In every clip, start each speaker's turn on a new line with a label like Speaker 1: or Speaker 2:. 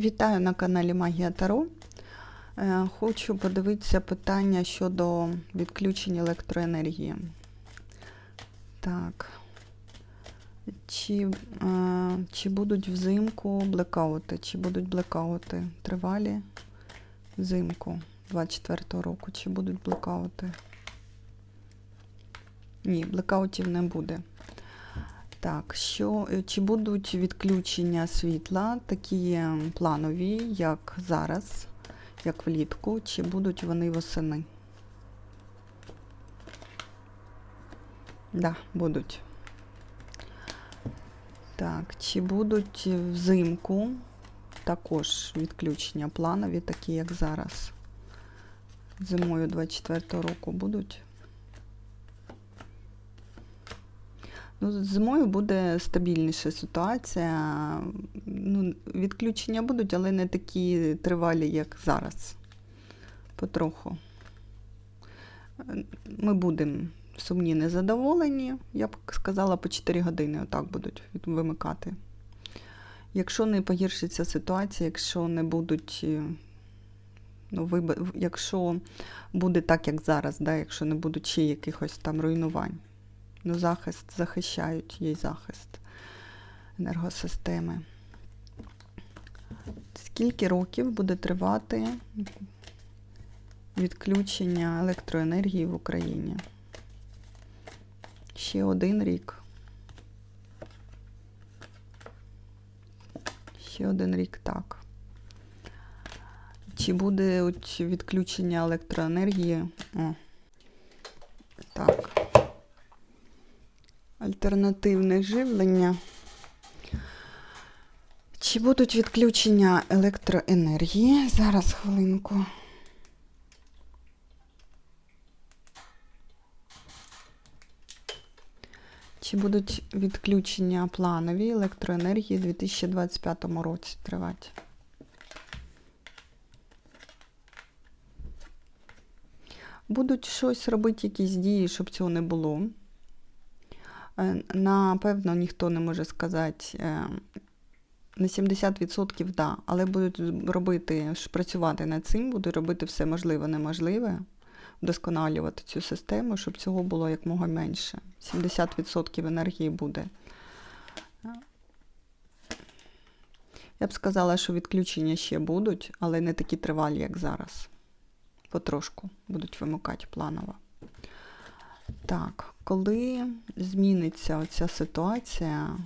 Speaker 1: Вітаю на каналі Магія Таро. Е, Хочу подивитися питання щодо відключення електроенергії. Так. Чи, е, чи будуть взимку блекаути? Чи будуть блекаути тривалі взимку 24-го року? Чи будуть блекаути? Ні, блекаутів не буде. Так, що, е, чи будуть відключення світла, такі е, планові, як зараз, як влітку, чи будуть вони восени? Да, будуть. Так, чи будуть взимку також відключення планові, такі як зараз? Зимою 24-го року будуть? Ну, зимою буде стабільніша ситуація. Ну, відключення будуть, але не такі тривалі, як зараз. Потроху. Ми будемо сумні незадоволені. Я б сказала, по 4 години отак будуть вимикати. Якщо не погіршиться ситуація, якщо не будуть. е, Ну, виба- якщо буде так, як зараз, да, якщо не будуть ще якихось там руйнувань. Ну, захист захищають, є й захист енергосистеми. Скільки років буде тривати відключення електроенергії в Україні? Ще один рік. Ще один рік так. Чи буде відключення електроенергії? О. Так альтернативне живлення. Чи будуть відключення електроенергії? Зараз хвилинку. Чи будуть відключення планові електроенергії у 2025 році тривати? Будуть щось робити, якісь дії, щоб цього не було. Е, Напевно, ніхто не може сказати е, на 70% да, але будуть робити, працювати над цим, будуть робити все можливе, неможливе, вдосконалювати цю систему, щоб цього було якмога менше. 70% енергії буде. Я б сказала, що відключення ще будуть, але не такі тривалі, як зараз. Потрошку будуть вимикати планово. Так, коли зміниться оця ситуація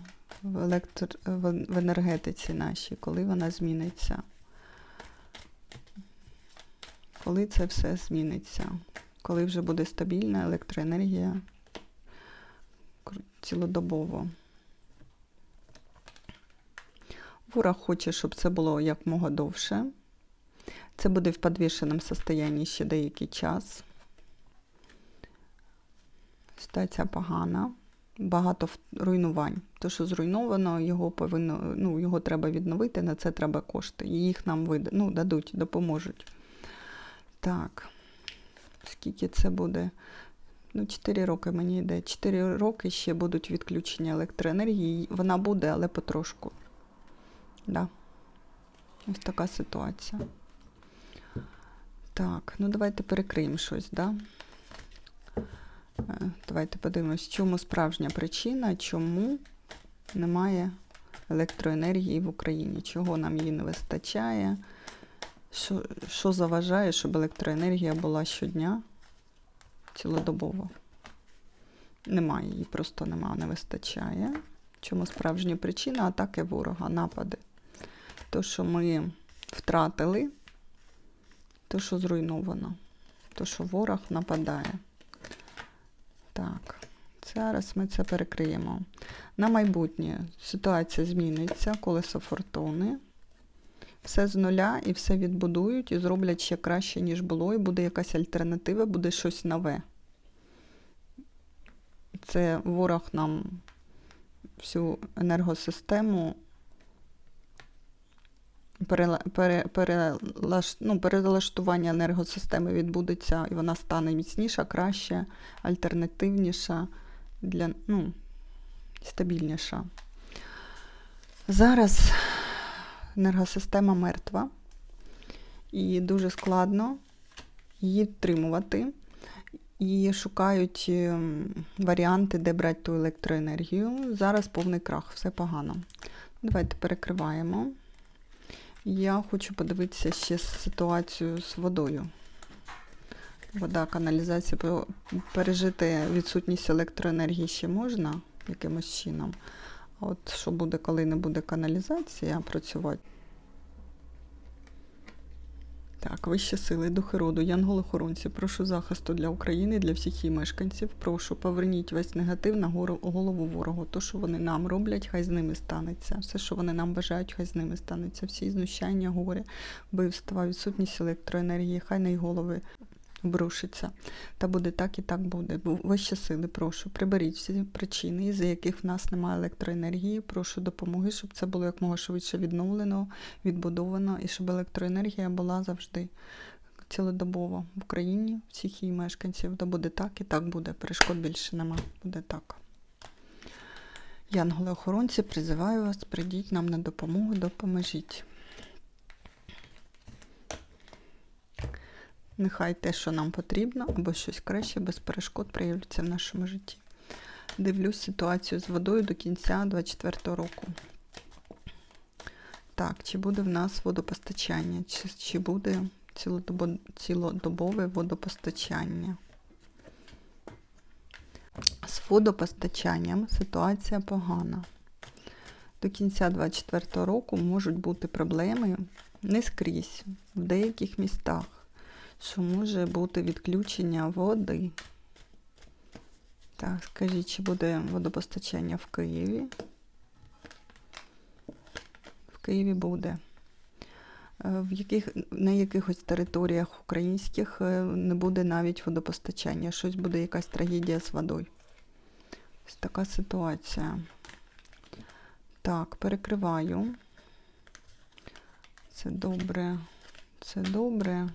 Speaker 1: в, електр... в енергетиці нашій, коли вона зміниться? Коли це все зміниться? Коли вже буде стабільна електроенергія цілодобово? Ворог хоче, щоб це було якмога довше. Це буде в підвішеному стані ще деякий час. Ситуація погана, багато руйнувань. То, що зруйновано, його повинно, ну, його треба відновити, на це треба кошти. Їх нам вид... ну, дадуть, допоможуть. Так, скільки це буде? Ну, 4 роки мені йде. 4 роки ще будуть відключення електроенергії. Вона буде, але потрошку. Да. Ось така ситуація. Так, ну давайте перекриємо щось, да? Е, Давайте подивимось, чому справжня причина, чому немає електроенергії в Україні, чого нам її не вистачає, що, що заважає, щоб електроенергія була щодня цілодобово. Немає її, просто нема, не вистачає. Чому справжня причина атаки ворога, напади. То, що ми втратили, то, що зруйновано, то, що ворог нападає. Зараз ми це перекриємо. На майбутнє ситуація зміниться, колесо фортуни. Все з нуля і все відбудують і зроблять ще краще, ніж було, і буде якась альтернатива, буде щось нове. Це ворог нам всю енергосистему перела- ну, перелаштування енергосистеми відбудеться, і вона стане міцніша, краще, альтернативніша, для, ну, стабільніша. Зараз енергосистема мертва, і дуже складно її втримувати. І шукають ем, варіанти, де брати ту електроенергію. Зараз повний крах, все погано. Давайте перекриваємо. Я хочу подивитися ще ситуацію з водою. Вода, каналізація, пережити відсутність електроенергії ще можна якимось чином. А от що буде, коли не буде каналізація працювати? Так, вищі сили, духи роду, янголи-хоронці, прошу захисту для України, для всіх її мешканців. Прошу, поверніть весь негатив на голову ворогу. То, що вони нам роблять, хай з ними станеться. Все, що вони нам бажають, хай з ними станеться. Всі знущання, горе, вбивства, відсутність електроенергії, хай на й голови обрушиться. Та буде так і так буде. Бу- Вищі сили, прошу, приберіть всі причини, із-за яких в нас немає електроенергії. Прошу допомоги, щоб це було якомога швидше відновлено, відбудовано і щоб електроенергія була завжди цілодобово в Україні, всіх її мешканців. Та буде так і так буде. Перешкод більше нема. Буде так. Янголи-охоронці, призиваю вас, прийдіть нам на допомогу, допоможіть. Нехай те, що нам потрібно, або щось краще, без перешкод проявляться в нашому житті. Дивлюсь ситуацію з водою до кінця 2024 року. Так, чи буде в нас водопостачання, чи, чи буде цілодобо, цілодобове водопостачання? З водопостачанням ситуація погана. До кінця 2024 року можуть бути проблеми не скрізь, в деяких містах що може бути відключення води. Так, скажіть, чи буде водопостачання в Києві? В Києві буде. Е, В яких, на якихось територіях українських е, не буде навіть водопостачання. Щось буде якась трагедія з водою. Ось така ситуація. Так, перекриваю. Це добре. Це добре.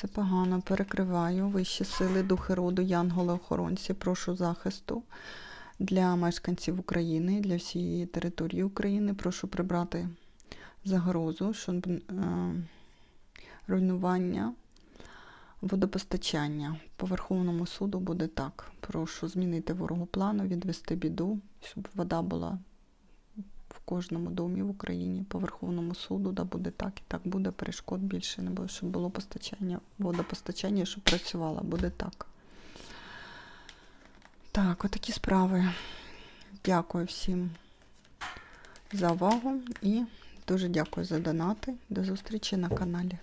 Speaker 1: Це погано, перекриваю. Вищі сили, духи роду, янголи-охоронці, прошу захисту для мешканців України, для всієї території України. Прошу прибрати загрозу, щоб е, руйнування водопостачання. По Верховному суду буде так. Прошу змінити ворогу плану, відвести біду, щоб вода була в кожному домі в Україні по Верховному суду, да буде так і так буде, перешкод більше не буде, щоб було постачання, водопостачання, щоб працювало, буде так. Так, отакі справи. Дякую всім за увагу і дуже дякую за донати. До зустрічі на каналі.